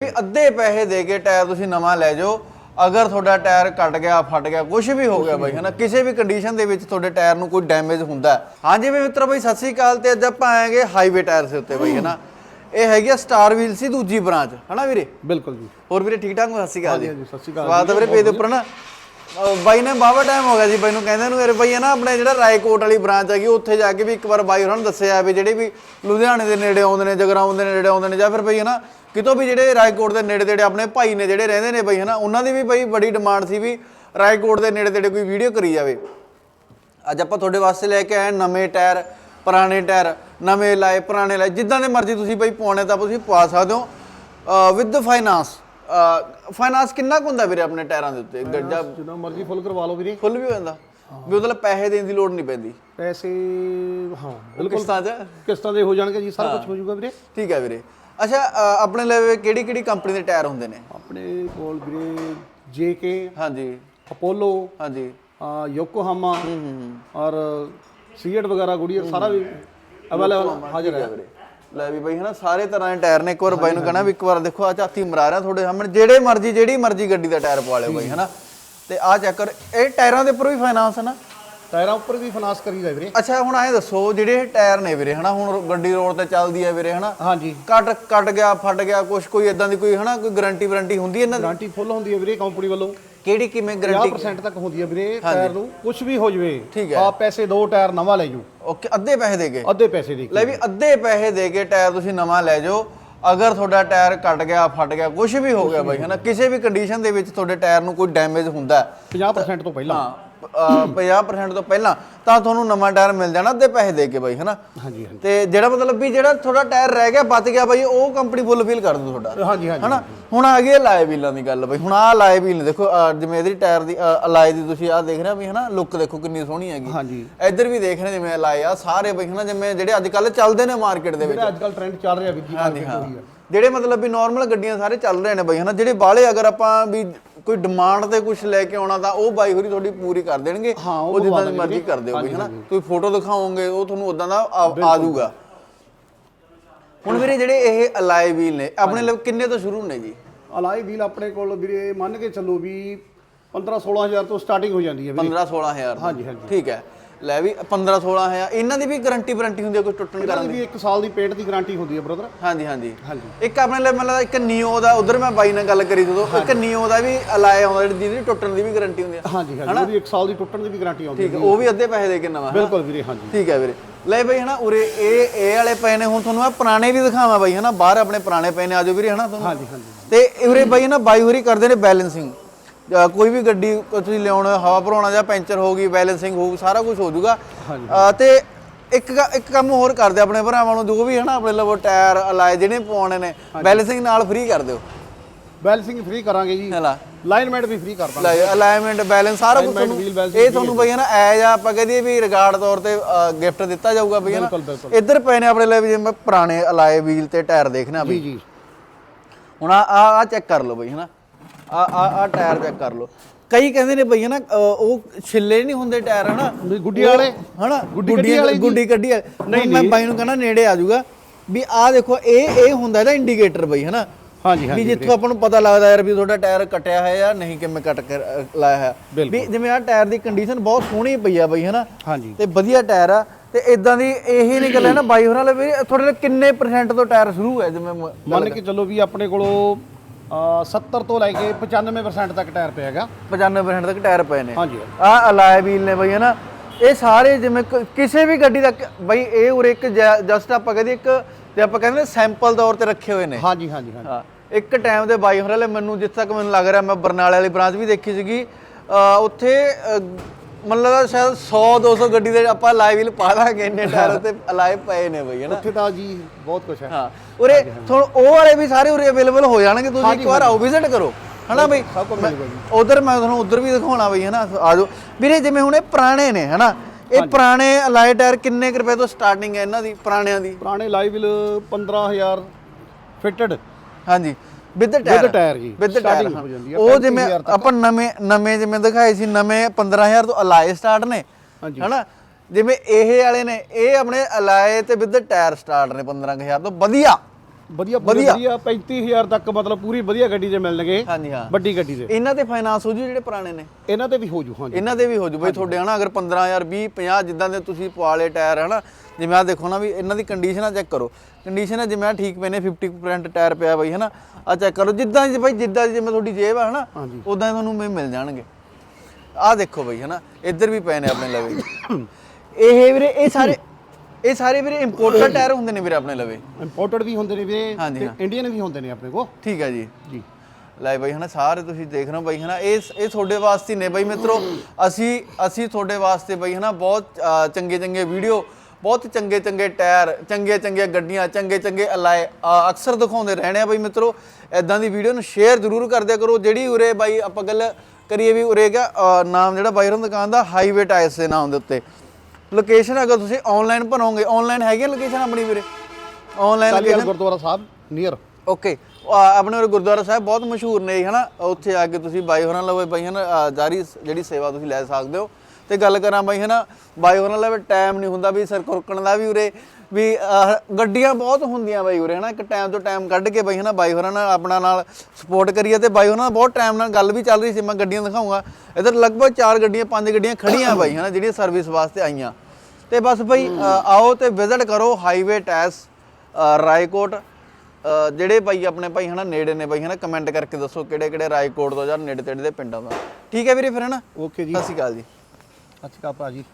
ਵੀ ਅੱਧੇ ਪੈਸੇ ਦੇ ਕੇ ਟਾਇਰ ਤੁਸੀਂ ਨਵਾਂ ਲੈ ਜਾਓ। ਅਗਰ ਤੁਹਾਡਾ ਟਾਇਰ ਕੱਟ ਗਿਆ ਫਟ ਗਿਆ ਕੁਝ ਵੀ ਹੋ ਗਿਆ ਬਾਈ ਹਨਾ? ਕਿਸੇ ਵੀ ਕੰਡੀਸ਼ਨ ਦੇ ਵਿੱਚ ਤੁਹਾਡੇ ਟਾਇਰ ਨੂੰ ਕੋਈ ਡੈਮੇਜ ਹੁੰਦਾ। ਹੈ। ਹਾਂਜੀ ਵੀ ਮਿੱਤਰੋ ਬਾਈ ਸਤਿ ਸ੍ਰੀ ਅਕਾਲ ਤੇ ਅੱਜ ਆਪਾਂ ਆਏਗੇ ਹਾਈਵੇ ਟਾਇਰ ਦੇ ਉੱਤੇ ਬਾਈ ਹਨਾ? ਇਹ ਹੈਗੀ ਆ ਸਟਾਰ ਵੀਲ ਸੀ ਦੂਜੀ ਬ੍ਰਾਂਚ ਹਨਾ ਵੀਰੇ? ਬਿਲਕੁਲ ਜੀ। ਹੋਰ ਵੀਰੇ ਠੀਕ ਠਾਕ ਹੋ? ਸਤਿ ਸ੍ਰੀ ਅਕਾਲ ਜੀ। ਹਾਂਜੀ, ਸਤਿ ਸ੍ਰੀ ਅਕਾਲ ਸਵਾਗਤ ਹੈ ਵੀਰੇ ਪੇਜ ਦੇ ਉੱਪਰ ਨਾ ਅਹ ਬਾਈ ਨੇ ਬਾਵਾ ਟਾਈਮ ਹੋ ਗਿਆ ਜੀ ਬਾਈ ਨੂੰ ਕਹਿੰਦੇ ਨੂੰ ਯਾਰ ਬਾਈ ਹੈ ਨਾ ਆਪਣੇ ਜਿਹੜਾ ਰਾਏਕੋਟ ਵਾਲੀ ਬ੍ਰਾਂਚ ਹੈਗੀ, ਉੱਥੇ ਜਾ ਕੇ ਵੀ ਇੱਕ ਵਾਰ ਬਾਈ ਉਹਨਾਂ ਨੂੰ ਦੱਸਿਆ ਵੀ ਜਿਹੜੇ ਵੀ ਲੁਧਿਆਣੇ ਦੇ ਨੇੜੇ ਆਉਂਦੇ ਨੇ, ਜਗਰਾਉਂ ਦੇ ਨੇੜੇ ਆਉਂਦੇ ਨੇ, ਜਾਂ ਫਿਰ ਬਈ ਹੈ ਨਾ ਕਿਤੋਂ ਵੀ ਜਿਹੜੇ ਰਾਏਕੋਟ ਦੇ ਨੇੜੇ ਤੇੜੇ ਆਪਣੇ ਭਾਈ ਨੇ ਜਿਹੜੇ ਰਹਿੰਦੇ ਨੇ ਬਈ ਹੈ ਨਾ ਉਹਨਾਂ ਦੀ ਵੀ ਬਈ ਬੜੀ ਡਿਮਾਂਡ ਸੀ ਵੀ ਰਾਏਕੋਟ ਦੇ ਨੇੜੇ ਤੇੜੇ ਕੋਈ ਵੀਡੀਓ ਕਰੀ ਜਾਵੇ। ਅੱਜ ਆਪਾਂ ਤੁਹਾਡੇ ਵਾਸਤੇ ਲੈ ਕੇ ਆਏ ਨਵੇਂ ਟਾਇਰ, ਪੁਰਾਣੇ ਟਾਇਰ, ਨਵੇਂ ਲਾਏ, ਪੁਰਾਣੇ ਲਾਏ, ਜਿੱਦਾਂ ਦੇ ਮਰਜ਼ੀ ਤੁਸੀਂ ਬਈ ਪਵਾਉਣੇ ਤਾਂ ਤੁਸੀਂ ਪਵਾ ਸਕਦੇ ਹੋ। ਵਿਦ ਫਾਈਨਾਂਸ ਫਾਈਨਾਂਸ ਕਿੰਨਾ ਕੁ ਹੁੰਦਾ ਵੀਰੇ ਆਪਣੇ ਟਾਇਰਾਂ ਦੇ ਉੱਤੇ? ਗੱਡਾ ਜਦੋਂ ਮਰਜ਼ੀ ਫੁੱਲ ਕਰਵਾ ਲਓ ਵੀਰੇ। ਫੁੱਲ ਵੀ ਹੋ ਜਾਂਦਾ। ਵੀ ਉਹਦੇ ਲਈ ਪੈਸੇ ਦੇਣ ਦੀ ਲੋੜ ਨਹੀਂ ਪੈਂਦੀ। ਪੈਸੇ ਹਾਂ ਬਿਲਕੁਲ। ਕਿਸ਼ਤਾਂ 'ਚ? ਕਿਸ਼ਤਾਂ ਦੇ ਹੋ ਜਾਣਗੇ ਜੀ ਸਾਰਾ ਕੁਝ ਹੋ ਜਾਊਗਾ ਵੀਰੇ। ਠੀਕ ਹੈ ਵੀਰੇ। ਅੱਛਾ ਅ, ਆਪਣੇ ਲਈ ਕਿਹੜੀ ਕਿਹੜੀ ਕੰਪਨੀ ਦੇ ਟਾਇਰ ਹੁੰਦੇ ਨੇ? ਆਪਣੇ ਕੋਲ ਵੀਰੇ ਜੇਕੇ ਹਾਂਜੀ। ਅਪੋਲੋ ਹਾਂਜੀ। ਆ ਯੋਕੋਹਾਮਾ ਔਰ ਸੀਏਟ ਵਗੈਰਾ ਗੁੜੀਅਰ ਸਾਰਾ ਵੀ ਅਵੇਲੇਬਲ ਹਾਜ਼ਰ ਹੈ ਵੀਰੇ। ਲੈ ਵੀ ਬਈ ਹਨਾ ਸਾਰੇ ਤਰ੍ਹਾਂ ਦੇ ਟਾਇਰ ਨੇ ਇੱਕ ਵਾਰ ਬਾਈ ਨੂੰ ਕਹਣਾ ਵੀ ਇੱਕ ਵਾਰ ਦੇਖੋ ਆ ਝਾਤੀ ਮਰਾ ਰਿਹਾ ਤੁਹਾਡੇ ਸਾਹਮਣੇ ਜਿਹੜੇ ਮਰਜ਼ੀ ਜਿਹੜੀ ਮਰਜ਼ੀ ਗੱਡੀ ਦਾ ਟਾਇਰ ਪਵਾ ਲਿਓ ਬਾਈ ਹਨਾ। ਤੇ ਆ ਚੈੱਕ ਕਰ ਇਹ ਟਾਇਰਾਂ ਦੇ ਉੱਪਰ ਵੀ ਫਾਈਨਾਂਸ ਹੈ ਨਾ? ਟਾਇਰਾਂ ਉੱਪਰ ਵੀ ਫਾਈਨਾਂਸ ਕਰੀਦਾ ਵੀਰੇ। ਅੱਛਾ ਹੁਣ ਐਂ ਦੱਸੋ ਜਿਹੜੇ ਇਹ ਟਾਇਰ ਨੇ ਵੀਰੇ ਹਨਾ ਹੁਣ ਗੱਡੀ ਰੋਡ ਤੇ ਚੱਲਦੀ ਹੈ ਵੀਰੇ ਹਨਾ। ਹਾਂਜੀ। ਕੱਟ ਕੱਟ ਗਿਆ ਫਟ ਗਿਆ ਕੁਛ ਕੋਈ ਇਦਾਂ ਦੀ ਕੋਈ ਹਨਾ ਕੋਈ ਗਾਰੰਟੀ ਵਾਰੰਟੀ ਹੁੰਦੀ ਹੈ ਇਹਨਾਂ ਦੀ? ਗਾਰੰਟੀ ਫੁੱਲ ਹੁੰਦੀ ਹੈ ਵੀਰੇ ਕੰਪਨੀ ਵੱਲੋਂ। ਕਿਹੜੀ ਕਿਵੇਂ ਗਾਰੰਟੀ 50% ਤੱਕ ਹੁੰਦੀ ਹੈ ਵੀਰੇ ਟਾਇਰ ਨੂੰ। ਕੁਝ ਵੀ ਹੋ ਜਵੇ ਠੀਕ ਹੈ। ਆ ਪੈਸੇ ਦੋ ਟਾਇਰ ਨਵਾਂ ਲੈ ਜਾਓ। ਓਕੇ ਅੱਧੇ ਪੈਸੇ ਦੇ ਕੇ? ਅੱਧੇ ਪੈਸੇ ਦੇ ਕੇ। ਲੈ ਵੀ ਅੱਧੇ ਪੈਸੇ ਦੇ ਕੇ ਟਾਇਰ ਤੁਸੀਂ ਨਵਾਂ ਲੈ ਜਾਓ। ਅਗਰ ਤੁਹਾਡਾ ਟਾਇਰ ਕੱਟ ਗਿਆ ਫਟ ਗਿਆ ਕੁਝ ਵੀ ਹੋ ਗਿਆ ਬਾਈ ਹਨਾ? ਕਿਸੇ ਵੀ ਕੰਡੀਸ਼ਨ ਦੇ ਵਿੱਚ ਤੁਹਾਡੇ ਟਾਇਰ ਨੂੰ ਕੋਈ ਡੈਮੇਜ ਹੁੰਦਾ। ਹੈ, 50% ਤੋਂ ਪਹਿਲਾਂ। ਹਾਂ। 50% ਤੋਂ ਪਹਿਲਾਂ ਤਾਂ ਤੁਹਾਨੂੰ ਨਵਾਂ ਟਾਇਰ ਮਿਲ ਜਾਣਾ ਅੱਧੇ ਪੈਸੇ ਦੇ ਕੇ ਬਾਈ ਹਨਾ? ਹਾਂਜੀ ਹਾਂਜੀ। ਤੇ ਜਿਹੜਾ ਮਤਲਬ ਵੀ ਜਿਹੜਾ ਤੁਹਾਡਾ ਟਾਇਰ ਰਹਿ ਗਿਆ ਬਚ ਗਿਆ ਬਾਈ ਉਹ ਕੰਪਨੀ ਫੁੱਲ ਫਿਲ ਕਰ ਦੂ ਤੁਹਾਡਾ। ਹਾਂਜੀ ਹਾਂਜੀ ਹਨਾ? ਹੁਣ ਆ ਗਈ ਲਾਏ ਵੀਲਾਂ ਦੀ ਗੱਲ ਬਈ ਹੁਣ ਆ ਲਾਏ ਵੀਲ ਦੇਖੋ ਜਿਵੇਂ ਇਹਦੀ ਟਾਇਰ ਦੀ ਅਲਾਈ ਦੀ ਤੁਸੀਂ ਆ ਦੇਖ ਰਹੇ ਹੋ ਵੀ ਹਨਾ? ਲੁੱਕ ਦੇਖੋ ਕਿੰਨੀ ਸੋਹਣੀ ਹੈਗੀ। ਹਾਂਜੀ। ਇੱਧਰ ਵੀ ਦੇਖ ਰਹੇ ਜਿਵੇਂ ਲਾਏ ਆ ਸਾਰੇ ਬਈ ਹਨਾ? ਜਿਵੇਂ ਜਿਹੜੇ ਅੱਜ ਕੱਲ ਚੱਲਦੇ ਨੇ ਮਾਰਕੀਟ ਦੇ ਵਿੱਚ। ਜਿਹੜਾ ਅੱਜ ਕੱਲ ਟ੍ਰੈਂਡ ਚੱਲ ਰਿਹਾ ਵੀਰ ਜੀ ਹਾਂਜੀ ਹਾਂ। ਜਿਹੜੇ ਮਤਲਬ ਵੀ ਨਾਰਮਲ ਗੱਡੀਆਂ ਸਾਰੇ ਚੱਲ ਰਹੇ ਨੇ ਬਈ ਹਨਾ? ਜਿਹੜੇ ਬਾਲੇ ਅਗਰ ਆਪਾਂ ਵੀ ਕੋਈ ਡਿਮਾਂਡ ਤੇ ਕੁਝ ਲੈ ਕੇ ਆਉਣਾ ਤਾਂ ਉਹ ਬਾਈ ਹੋਰੀ ਤੁਹਾਡੀ ਪੂਰੀ ਕਰ ਦੇਣਗੇ। ਹਾਂ, ਉਹ ਉਹ ਜਿੱਦਾਂ ਦੀ ਮਰਜ਼ੀ। ਕਰ ਦਿਓ ਬਈ ਹਨਾ? ਤੁਸੀਂ ਫੋਟੋ ਦਿਖਾਓਗੇ ਉਹ ਤੁਹਾਨੂੰ ਉਦਾਂ ਦਾ ਆ ਆ ਜਾਊਗਾ। ਹੁਣ ਵੀਰੇ ਜਿਹੜੇ ਇਹ ਅਲਾਈ ਵੀਲ ਨੇ ਆਪਣੇ ਲਈ ਕਿੰਨੇ ਤੋਂ ਸ਼ੁਰੂ ਨੇ ਜੀ? ਅਲਾਈ ਵੀਲ ਆਪਣੇ ਕੋਲ ਵੀਰੇ ਮੰਨ ਕੇ ਚੱਲੋ ਵੀ 15 16000 ਤੋਂ ਸਟਾਰਟਿੰਗ ਹੋ ਜਾਂਦੀ ਹੈ ਵੀਰੇ। 15 16000 ਹਾਂਜੀ, ਹਾਂਜੀ। ਠੀਕ ਹੈ। ਲੈ ਵੀ 15 16000 ਇਹਨਾਂ ਦੀ ਵੀ ਗਾਰੰਟੀ ਵਾਰੰਟੀ ਹੁੰਦੀ ਹੈ ਕੋਈ ਟੁੱਟਣ ਇਹਨਾਂ ਕਰਨ ਦੀ। ਵੀ 1 ਸਾਲ ਦੀ ਪੇਟ ਦੀ ਗਾਰੰਟੀ ਹੁੰਦੀ ਹੈ ਬ੍ਰਦਰ ਹਾਂਜੀ ਹਾਂਜੀ। ਹਾਂਜੀ। ਇੱਕ ਆਪਣੇ ਲਈ ਮਤਲਬ ਇੱਕ ਨੀਓ ਦਾ ਉਧਰ ਮੈਂ ਬਾਈ ਨਾਲ ਗੱਲ ਕਰੀ ਜਦੋਂ ਇੱਕ ਨੀਓ ਦਾ ਵੀ ਅਲਾਏ ਆਉਂਦਾ ਜਿਹੜੀ ਜਿਹਦੀ ਟੁੱਟਣ ਦੀ ਵੀ ਗਾਰੰਟੀ ਹੁੰਦੀ ਹੈ ਹਾਂਜੀ ਹਾਂਜੀ ਉਹਦੀ 1 ਸਾਲ ਦੀ ਟੁੱਟਣ ਦੀ ਵੀ ਗਾਰੰਟੀ ਆਉਂਦੀ ਠੀਕ ਹੈ ਉਹ ਵੀ ਅੱਧੇ ਪੈਸੇ ਦੇ ਕੇ ਨਵਾਂ ਬਿਲਕੁਲ ਵੀਰੇ ਹਾਂਜੀ। ਠੀਕ ਹੈ ਵੀਰੇ। ਲੈ ਬਈ ਹਨਾ ਉਰੇ ਇਹ ਇਹ ਵਾਲੇ ਪਏ ਨੇ ਹੁਣ ਤੁਹਾਨੂੰ ਆ ਪੁਰਾਣੇ ਵੀ ਦਿਖਾਵਾਂ ਬਾਈ ਹਨਾ ਬਾਹਰ ਆਪਣੇ ਪੁਰਾਣੇ ਪਏ ਨੇ ਆਜੋ ਵੀਰੇ ਹਨਾ ਤੁਹਾਨੂੰ। ਹਾਂਜੀ ਹਾਂਜੀ। ਤੇ ਉਰੇ ਬਾਈ ਨਾ ਬਾਈ ਹੋਰੀ ਕਰਦੇ ਨੇ ਬੈਲੈਂਸਿੰਗ। ਕੋਈ ਵੀ ਗੱਡੀ ਤੁਸੀਂ ਲਿਆਉਣਾ ਹਵਾ ਭਰਾਉਣਾ ਜਾਂ ਪੈਂਚਰ ਹੋਊਗੀ ਬੈਲੈਂਸਿੰਗ ਹੋਊ ਸਾਰਾ ਕੁਝ ਹੋ ਜਾਊਗਾ। ਤੇ ਇੱਕ ਇੱਕ ਕੰਮ ਹੋਰ ਕਰਦੇ ਆਪਣੇ ਭਰਾਵਾਂ ਨੂੰ ਜੋ ਵੀ ਹਨਾ ਆਪਣੇ ਲਵੋ ਟਾਇਰ ਅਲਾਏ ਜਿਹੜੇ ਪਵਾਉਣੇ ਨੇ ਬੈਲੈਂਸਿੰਗ ਨਾਲ ਫ੍ਰੀ ਕਰ ਦਿਓ। ਬੈਲੈਂਸਿੰਗ ਫ੍ਰੀ ਕਰਾਂਗੇ ਜੀ। ਹਲਾ ਲਾਈਨਮੈਂਟ ਵੀ ਫ੍ਰੀ ਕਰ ਦਾਂਗੇ। ਅਲਾਈਨਮੈਂਟ ਬੈਲੈਂਸ ਸਾਰਾ ਕੁਝ ਤੁਹਾਨੂੰ ਇਹ ਤੁਹਾਨੂੰ ਬਈ ਨਾ ਐਜ ਆਪਾਂ ਕਹਦੇ ਵੀ ਰਿਗਾਰਡ ਤੌਰ ਤੇ ਗਿਫਟ ਦਿੱਤਾ ਜਾਊਗਾ ਬਈ ਨਾ? ਇੱਧਰ ਪਏ ਨੇ ਆਪਣੇ ਲਈ ਜਿਵੇਂ ਪੁਰਾਣੇ ਅਲਾਏ ਵੀਲ ਤੇ ਟਾਇਰ ਦੇਖਣਾ ਬਈ। ਜੀ ਹੁਣ ਆ ਆ ਆ ਚੈੱਕ ਕਰ ਲਓ ਬਈ ਹਨਾ ਆ ਆ ਆ ਟਾਇਰ ਚੈੱਕ ਕਰ ਲਓ। ਕਈ ਕਹਿੰਦੇ ਨੇ ਹਨਾ ਅ, ਉਹ ਛਿੱਲੇ ਨਹੀਂ ਹੁੰਦੇ ਟਾਇਰ ਹਨਾ? ਵੀ ਗੁੱਡੀ ਵਾਲੇ? ਹਨਾ? ਗੁੱਡੀ ਕੱਢੀ ਵਾਲੇ ਜੀ। ਗੁੱਡੀ ਕੱਢੀ ਵਾਲੇ। ਨਹੀਂ ਮੈਂ ਬਾਈ ਨੂੰ ਕਹਿੰਦਾ ਨੇੜੇ ਆ ਜਾਊਗਾ। ਵੀ ਆ ਦੇਖੋ ਇਹ ਇਹ ਹੁੰਦਾ ਇਹਦਾ ਇੰਡੀਕੇਟਰ ਬਈ ਹਨਾ? ਹਾਂਜੀ ਵੀ ਹਾਂਜੀ ਜਿੱਥੋਂ ਆਪਾਂ ਨੂੰ ਪਤਾ ਲੱਗਦਾ ਯਾਰ ਵੀ ਤੁਹਾਡਾ ਟਾਇਰ ਕਟਿਆ ਹੈ ਜਾਂ ਨਹੀਂ ਕਿਵੇਂ ਕੱਟ ਕੇ ਅ, ਲਾਇਆ ਹੈ ਵੀ ਜਿਵੇਂ ਆ ਟਾਇਰ ਦੀ ਕੰਡੀਸ਼ਨ ਬਹੁਤ ਸੋਹਣੀ ਪਈ ਆ ਬਈ ਹਨਾ? ਹਾਂਜੀ। ਤੇ ਵਧੀਆ ਟਾਇਰ ਆ। ਤੇ ਇਦਾਂ ਦੀ ਇਹੀ ਨਹੀਂ ਗੱਲ ਹੈ ਨਾ ਬਾਈ ਹੋਰਾਂ ਲਈ ਵੀ ਤੁਹਾਡੇ ਕਿੰਨੇ ਪਰਸੈਂਟ ਤੋਂ ਟਾਇਰ ਸ਼ੁਰੂ ਹੈ ਜਿਵੇਂ ਮ- ਮੰਨ ਕੇ ਚੱਲੋ ਵੀ ਆਪਣੇ ਕੋਲੋਂ 70 ਤੋਂ ਲੈ ਕੇ 95% ਤੱਕ ਟਾਇਰ ਪਿਆ ਹੈਗਾ। 95% ਤੱਕ ਟਾਇਰ ਪਏ ਨੇ। ਹਾਂਜੀ। ਆ ਅਲਾਈ ਵੀਲ ਨੇ ਬਈ ਹਨਾ ਇਹ ਸਾਰੇ ਜਿਵੇਂ ਕ- ਕਿਸੇ ਵੀ ਗੱਡੀ ਦਾ ਕ- ਬਈ ਇਹ ਉਰੇ ਇੱਕ ਜਸਟ ਆਪਾਂ ਕਹਿੰਦੇ ਇੱਕ ਤੇ ਆਪਾਂ ਕਹਿੰਦੇ ਸੈਂਪਲ ਤੌਰ ਤੇ ਰੱਖੇ ਹੋਏ ਨੇ। ਹਾਂਜੀ ਹਾਂਜੀ ਹਾਂਜੀ। ਹਾਂ ਇੱਕ ਟਾਈਮ ਦੇ ਬਾਈ ਹੋਰਾਂ ਲਈ ਮੈਨੂੰ ਜਿੱਥੇ ਤੱਕ ਮੈਨੂੰ ਲੱਗ ਰਿਹਾ ਮੈਂ ਬਰਨਾਲੇ ਵਾਲੀ ਬ੍ਰਾਂਚ ਵੀ ਦੇਖੀ ਸੀਗੀ। ਅ, ਉੱਥੇ ਅ, ਮੈਨੂੰ ਲੱਗਦਾ ਸ਼ਾਇਦ 100 200 ਗੱਡੀ ਦੇ ਆਪਾਂ ਲਾਈਵ ਪਾ ਦਾਂਗੇ ਇੰਨੇ ਟਾਇਰ ਤੇ ਅਲਾਈ ਪਏ ਨੇ ਬਈ ਹਨਾ ਉੱਥੇ ਤਾਂ ਜੀ ਬਹੁਤ ਕੁਝ ਹੈ। ਹਾਂ। ਉਰੇ ਤੁਹਾਨੂੰ ਉਹ ਵਾਲੇ ਵੀ ਸਾਰੇ ਉਰੇ ਅਵੇਲੇਬਲ ਹੋ ਜਾਣਗੇ ਤੁਸੀਂ ਇੱਕ ਵਾਰ ਆਓ ਵਿਜ਼ਿਟ ਕਰੋ। ਹਨਾ ਬਈ? ਉਧਰ ਮੈਂ ਤੁਹਾਨੂੰ ਉਧਰ ਵੀ ਦਿਖਾਉਣਾ ਬਈ ਹਨਾ ਆਜੋ। ਵੀਰੇ ਜਿਵੇਂ ਹੁਣ ਇਹ ਪੁਰਾਣੇ ਨੇ ਹਨਾ ਇਹ ਪੁਰਾਣੇ ਅਲਾਈ ਟਾਇਰ ਕਿੰਨੇ ਰੁਪਏ ਤੋਂ ਸਟਾਰਟਿੰਗ ਹੈ ਇਹਨਾਂ ਦੀ ਪੁਰਾਣਿਆਂ ਦੀ? ਪੁਰਾਣੇ ਲਾਈਵ ਬਿਲ 15000 ਫਿਟਡ ਹਾਂਜੀ। ਵਿਦ ਟਾਇਰ ਵਿਦ ਟਾਇਰ ਜੀ ਵਿਦ ਟਾਇਰ ਉਹ ਜਿਵੇਂ ਆਪਾਂ ਨਵੇਂ ਨਵੇਂ ਜਿਵੇਂ ਦਿਖਾਏ ਸੀ ਨਵੇਂ 15000 ਤੋਂ ਅਲਾਈ ਸਟਾਰਟ ਨੇ ਹਨਾ? ਜਿਵੇਂ ਇਹ ਵਾਲੇ ਨੇ ਇਹ ਆਪਣੇ ਅਲਾਏ ਤੇ ਵਿਦ ਟਾਇਰ ਸਟਾਰਟ ਨੇ 15000 ਤੋਂ ਵਧੀਆ। ਵਧੀਆ ਪੂਰੀ ਵਧੀਆ। 35000 ਤੱਕ ਮਤਲਬ ਪੂਰੀ ਵਧੀਆ ਗੱਡੀ ਦੇ ਮਿਲਣਗੇ ਹਾਂਜੀ ਹਾਂ। ਵੱਡੀ ਗੱਡੀ ਦੇ ਇਹਨਾਂ ਤੇ ਫਾਈਨਾਂਸ ਹੋ ਜੂ ਜਿਹੜੇ ਪੁਰਾਣੇ ਨੇ? ਇਹਨਾਂ ਤੇ ਵੀ ਹੋ ਜੂ ਹਾਂਜੀ। ਇਹਨਾਂ ਦੇ ਵੀ ਹੋ ਜੂ। ਬਈ ਤੁਹਾਡੇ ਹਨਾ ਅਗਰ 15000 20 50 ਜਿੱਦਾਂ ਦੇ ਤੁਸੀਂ ਪਵਾਲੇ ਟਾਇਰ ਹਨਾ ਜਿਵੇਂ ਆ ਦੇਖੋ ਨਾ ਵੀ ਇਹਨਾਂ ਦੀ ਕੰਡੀਸ਼ਨ ਚੈੱਕ ਕਰੋ। ਕੰਡੀਸ਼ਨ ਜਿਵੇਂ ਆ ਠੀਕ ਪਏ ਨੇ 50% ਟਾਇਰ ਪਿਆ ਬਈ ਹਨਾ ਆ ਚੈੱਕ ਕਰੋ। ਜਿੱਦਾਂ ਜੀ ਬਈ ਜਿੱਦਾਂ ਦੀ ਜਿਵੇਂ ਤੁਹਾਡੀ ਜੇਬ ਆ ਹਨਾ ਹਾਂਜੀ। ਉਦਾਂ ਹੀ ਤੁਹਾਨੂੰ ਵੀ ਮਿਲ ਜਾਣਗੇ। ਆ ਦੇਖੋ ਬਈ ਹਨਾ ਇੱਧਰ ਵੀ ਪਏ ਨੇ ਆਪਣੇ ਲਵੇ। ਇਹ ਵੀਰੇ ਇਹ ਸਾਰੇ ਇਹ ਸਾਰੇ ਵੀਰੇ ਇੰਪੋਰਟਡ ਟਾਇਰ ਹੁੰਦੇ ਨੇ ਵੀਰੇ ਆਪਣੇ ਲਵੇ। ਇੰਪੋਰਟਡ ਵੀ ਹੁੰਦੇ ਨੇ ਵੀਰੇ ਹਾਂਜੀ, ਤੇ ਹਾਂ। ਇੰਡੀਅਨ ਵੀ ਹੁੰਦੇ ਨੇ ਆਪਣੇ ਕੋ ਠੀਕ ਹੈ ਜੀ। ਜੀ। ਲੈ ਬਈ ਹਨਾ ਸਾਰੇ ਤੁਸੀਂ ਦੇਖ ਰਹੇ ਹੋ ਬਈ ਹਨਾ ਇਹ ਇਹ ਤੁਹਾਡੇ ਵਾਸਤੇ ਹੀ ਨੇ ਬਈ ਮਿੱਤਰੋ। ਅਸੀਂ ਅਸੀਂ ਤੁਹਾਡੇ ਵਾਸਤੇ ਬਈ ਹਨਾ ਬਹੁਤ ਚੰਗੇ ਚੰਗੇ ਵੀਡੀਓ ਬਹੁਤ ਚੰਗੇ ਚੰਗੇ ਟਾਇਰ ਚੰਗੇ ਚੰਗੇ ਗੱਡੀਆਂ ਚੰਗੇ ਚੰਗੇ ਅਲਾਏ ਅਕਸਰ ਦਿਖਾਉਂਦੇ ਰਹਿਣੇ ਆ ਬਈ ਮਿੱਤਰੋ। ਐਦਾਂ ਦੀ ਵੀਡੀਓ ਨੂੰ ਸ਼ੇਅਰ ਜ਼ਰੂਰ ਕਰ ਦਿਆ ਕਰੋ। ਜਿਹੜੀ ਉਰੇ ਬਾਈ ਆਪਾਂ ਗੱਲ ਕਰੀਏ ਵੀ ਉਰੇ ਹੈਗਾ ਅ, ਨਾਮ ਜਿਹੜਾ ਬਾਈ ਹੋਰਾਂ ਦੀ ਦੁਕਾਨ ਦਾ ਹਾਈਵੇ ਟਾਇਰਸ ਦੇ ਨਾਮ ਦੇ ਉੱਤੇ। ਲੋਕੇਸ਼ਨ ਅਗਰ ਤੁਸੀਂ ਆਨਲਾਈਨ ਭਰੋਗੇ ਆਨਲਾਈਨ ਹੈਗੀ ਲੋਕੇਸ਼ਨ ਆਪਣੀ ਵੀਰੇ? ਆਨਲਾਈਨ ਕਾਲੀ ਵਾਲਾ ਗੁਰਦੁਆਰਾ ਸਾਹਿਬ ਨੀਅਰ ਓਕੇ ਆਪਣੇ ਉਰੇ ਗੁਰਦੁਆਰਾ ਸਾਹਿਬ ਬਹੁਤ ਮਸ਼ਹੂਰ ਨੇ ਹਨਾ? ਉੱਥੇ ਆ ਕੇ ਤੁਸੀਂ ਬਾਈ ਹੋਰਾਂ ਲਵੇ ਬਾਈ ਹਨਾ ਜਾਰੀ ਜਿਹੜੀ ਸੇਵਾ ਤੁਸੀਂ ਲੈ ਸਕਦੇ ਹੋ। ਤੇ ਗੱਲ ਕਰਾਂ ਬਾਈ ਹਨਾ? ਬਾਈ ਹੋਰਾਂ ਲਵੇ ਟਾਈਮ ਨਹੀਂ ਹੁੰਦਾ ਵੀ ਸਰ ਕੁਰਕਣ ਦਾ ਵੀ ਉਰੇ। ਵੀ ਅਹ, ਗੱਡੀਆਂ ਬਹੁਤ ਹੁੰਦੀਆਂ ਬਾਈ ਉਰੇ ਹਨਾ? ਇੱਕ ਟਾਈਮ ਤੋਂ ਟਾਈਮ ਕੱਢ ਕੇ ਬਾਈ ਹਨਾ ਬਾਈ ਹੋਰਾਂ ਨਾਲ ਆਪਣਾ ਨਾਲ ਸਪੋਰਟ ਕਰੀਏ ਤੇ ਬਾਈ ਹੋਰਾਂ ਨਾਲ ਬਹੁਤ ਟਾਈਮ ਨਾਲ ਗੱਲ ਵੀ ਚੱਲ ਰਹੀ ਸੀ ਮੈਂ ਗੱਡੀਆਂ ਦਿਖਾਉਂਗਾ। ਇਧਰ ਲਗਭਗ 4 ਗੱਡੀਆਂ 5 ਗੱਡੀਆਂ ਖੜੀਆਂ ਬਾਈ ਹਨਾ ਜਿਹੜੀਆਂ ਸਰਵਿਸ ਵਾਸਤੇ ਆਈਆਂ। ਤੇ ਬਸ ਬਾਈ ਆਓ ਤੇ ਵਿਜ਼ਿਟ ਕਰੋ ਹਾਈਵੇ ਟੈਸ ਰਾਏਕੋਟ। ਅ, ਜਿਹੜੇ ਭਾਈ ਆਪਣੇ ਭਾਈ ਹਨਾ ਨੇੜੇ ਨੇ ਭਾਈ ਹਨਾ ਕਮੈਂਟ ਕਰਕੇ ਦੱਸੋ ਕਿਹੜੇ ਕਿਹੜੇ ਰਾਏਕੋਟ ਤੋਂ ਜਾਂ ਨੇੜੇ ਤੇੜੇ ਦੇ ਪਿੰਡਾਂ ਦਾ ਠੀਕ ਹੈ ਵੀਰੇ ਫਿਰ ਹਨਾ? ਓਕੇ ਜੀ। ਸਤਿ ਸ਼੍ਰੀ ਅਕਾਲ ਜੀ। ਅੱਛਾ ਭਾਜੀ